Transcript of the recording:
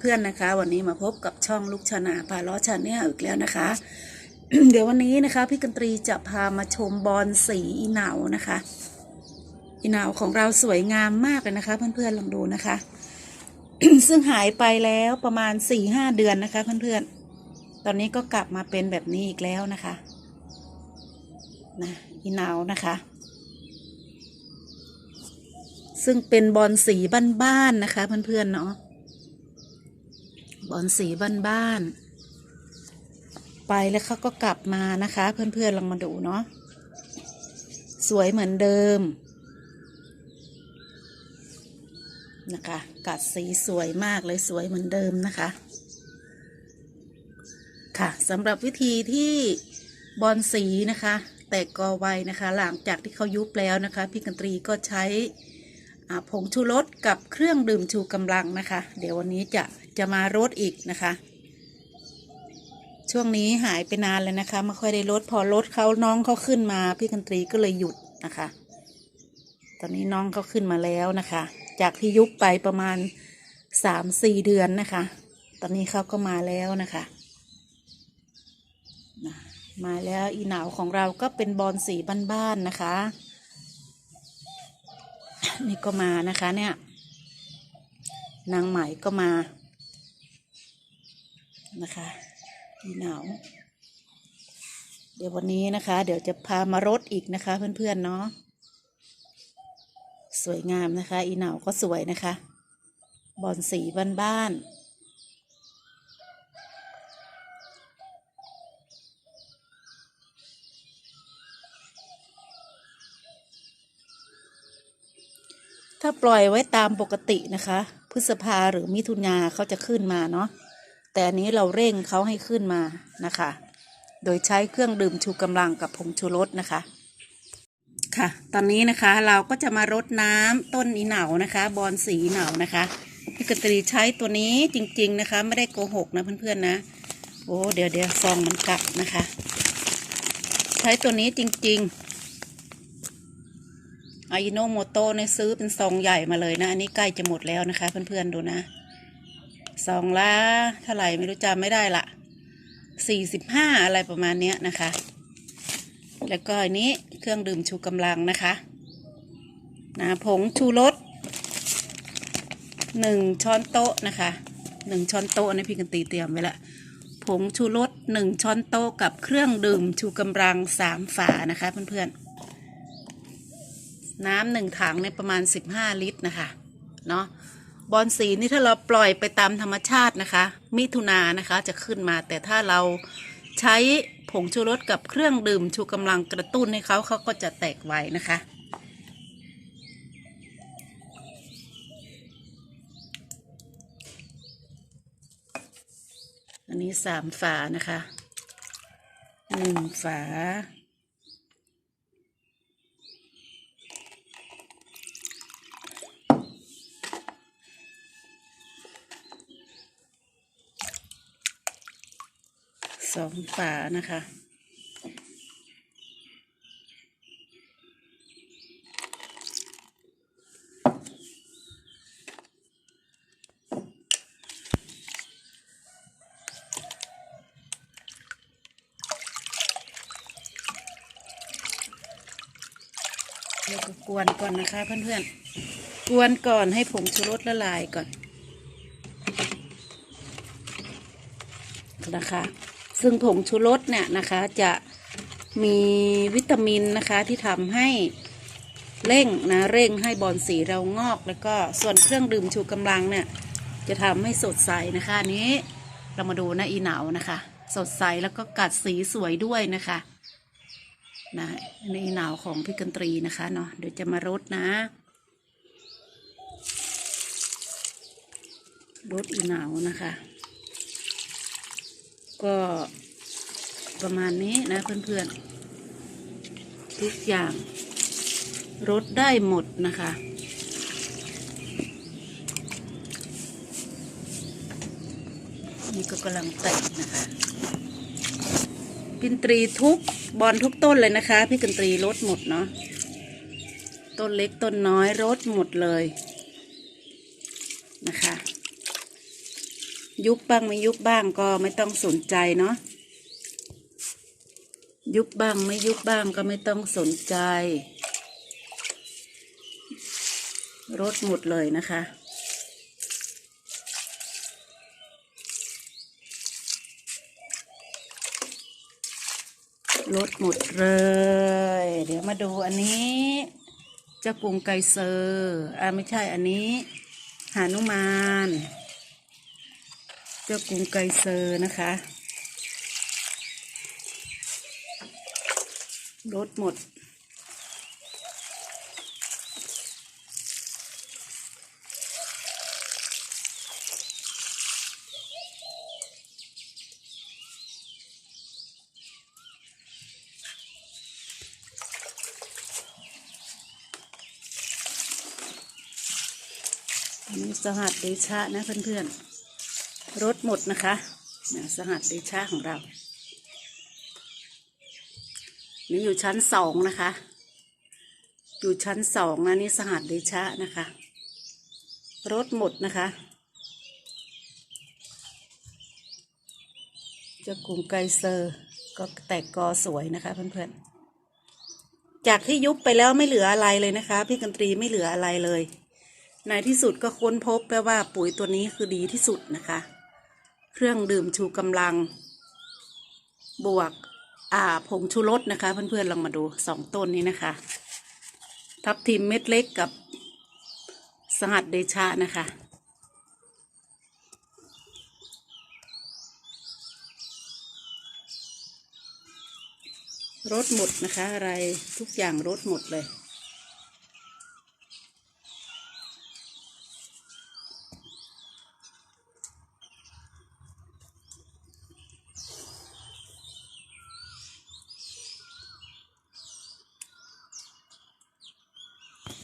เพื่อนๆนะคะ วันนี้มาพบกับช่องลูกชนาพาล้อชาแนลอีกแล้วนะคะ เดี๋ยววันนี้นะคะพี่กันตรีจะพามาชมบอลสีอีเหนานะคะ อีเหนาของเราสวยงามมากเลยนะคะเพื่อนๆลองดูนะคะ ซึ่งหายไปแล้วประมาณสี่ห้าเดือนนะคะเพื่อนๆตอนนี้ก็กลับมาเป็นแบบนี้อีกแล้วนะคะนะอีเหนานะคะซึ่งเป็นบอลสีบ้านๆนะคะเพื่อนๆเนาะ บอลสีบ้านๆไปแล้วเขาก็กลับมานะคะ เพื่อนๆลองมาดูเนาะสวยเหมือนเดิมนะคะ กัดสีสวยมากเลยสวยเหมือนเดิมนะคะ ค่ะสำหรับวิธีที่บอลสีนะคะ แตกกอไวนะคะ หลังจากที่เขายุบแล้วนะคะ พี่กันตรีก็ใช้ผงชูรสกับเครื่องดื่มชูกำลังนะคะ เดี๋ยววันนี้จะ จะมารดอีกนะคะ ช่วงนี้หายไปนานเลยนะคะ ไม่ค่อยได้ลดพอลดเขาน้องเขาขึ้นมา พี่กันตรีก็เลยหยุดนะคะ ตอนนี้น้องเขาขึ้นมาแล้วนะคะ จากที่ยุบไปประมาณสามสี่เดือนนะคะ ตอนนี้เขาก็มาแล้วนะคะนะมาแล้วอีหนาวของเราก็เป็นบอลสีบ้านๆนะคะ นี่ก็มานะคะเนี่ย นางไหมก็มา นะคะอีหนาวเดี๋ยววันนี้นะคะ เดี๋ยวจะพามารดอีกนะคะ เพื่อนๆเนาะสวยงามนะคะ อีหนาวก็สวยนะคะ บอลสีบ้านๆถ้าปล่อยไว้ตามปกตินะคะ พฤษภาหรือมิถุนาเขาจะขึ้นมาเนาะ แต่อันนี้เราเร่งเขาให้ขึ้นมานะคะ โดยใช้เครื่องดื่มชูกำลังกับผงชูรสนะคะ ค่ะ ตอนนี้นะคะเราก็จะมารดน้ำต้นอีเหนานะคะ บอนสีเหนานะคะพี่กตรีใช้ตัวนี้จริง ๆนะคะ ไม่ได้โกหกนะเพื่อนๆนะโอ้เดี๋ยวเดี๋ยวซองมันกลับนะคะ ใช้ตัวนี้จริงๆอายิโนโมโตเนี่ยซื้อเป็นซองใหญ่มาเลยนะ อันนี้ใกล้จะหมดแล้วนะคะ เพื่อนๆดูนะ ซองละเท่าไหร่ไม่รู้จำไม่ได้ละสี่สิบห้าอะไรประมาณเนี้ยนะคะ แล้วก็อันนี้เครื่องดื่มชูกำลังนะคะนะผงชูรสหนึ่งช้อนโต๊ะนะคะหนึ่งช้อนโต๊ะนะพี่กันตีเตรียมไว้ละผงชูรสหนึ่งช้อนโต๊ะกับเครื่องดื่มชูกำลังสามฝานะคะเพื่อนๆน้ำหนึ่งถังเนี่ยประมาณสิบห้าลิตรนะคะเนาะ บอลสีนี่ถ้าเราปล่อยไปตามธรรมชาตินะคะ มิถุนานะคะจะขึ้นมา แต่ถ้าเราใช้ผงชูรสกับเครื่องดื่มชูกำลังกระตุ้นให้เขาเขาก็จะแตกไวนะคะ อันนี้สามฝานะคะหนึ่งฝา สองฝานะคะเดี๋ยวก็กวนก่อนนะคะเพื่อนๆ กวนก่อนให้ผงชูรสละลายก่อนนะคะ ซึ่งผงชูรสเนี่ยนะคะจะมีวิตามินนะคะที่ทำให้เร่งนะเร่งให้บอลสีเรางอก แล้วก็ส่วนเครื่องดื่มชูกำลังเนี่ยจะทำให้สดใสนะคะนี้เรามาดูนะอีเหนานะคะ สดใสแล้วก็กัดสีสวยด้วยนะคะนะอันนี้อีเหนาของพี่กันตรีนะคะเนาะเดี๋ยวจะมารดนะรดอีเหนานะคะ ก็ประมาณนี้นะเพื่อนๆ ทุกอย่างรดได้หมดนะคะ นี่ก็กำลังแต่งนะคะพินตรีทุกบอลทุกต้นเลยนะคะ พี่กันตรีรดหมดเนาะต้นเล็กต้นน้อยรดหมดเลยนะคะ ยุบบ้างไม่ยุบบ้างก็ไม่ต้องสนใจเนาะยุบบ้างไม่ยุบบ้างก็ไม่ต้องสนใจรดหมดเลยนะคะลดหมดเลย เดี๋ยวมาดูอันนี้เจ้ากรุงไกเซอร์อ่าไม่ใช่อันนี้ หานุมาน จ้ากรุงไกเซอร์นะคะ ลดหมดนนี้สหัสเดชะนะเพื่อนๆ รถหมดนะคะนี่ยสหัสเดชะของเรา นี่อยู่ชั้นสองนะคะ อยู่ชั้นสองนะนี่สหัสเดชะนะคะ รถหมดนะคะเจ้ากรุงไกเซอร์ก็แตกกอสวยนะคะเพื่อนๆ จากที่ยุบไปแล้วไม่เหลืออะไรเลยนะคะ พี่กันตรีไม่เหลืออะไรเลย ในที่สุดก็ค้นพบแปลว่าปุ๋ยตัวนี้คือดีที่สุดนะคะ เครื่องดื่มชูกำลัง บวกอ่าผงชูรสนะคะ เพื่อนๆลองมาดูสองต้นนี้นะคะ ทับทิมเม็ดเล็กกับสหัสเดชะนะคะรถหมดนะคะอะไรทุกอย่างรถหมดเลย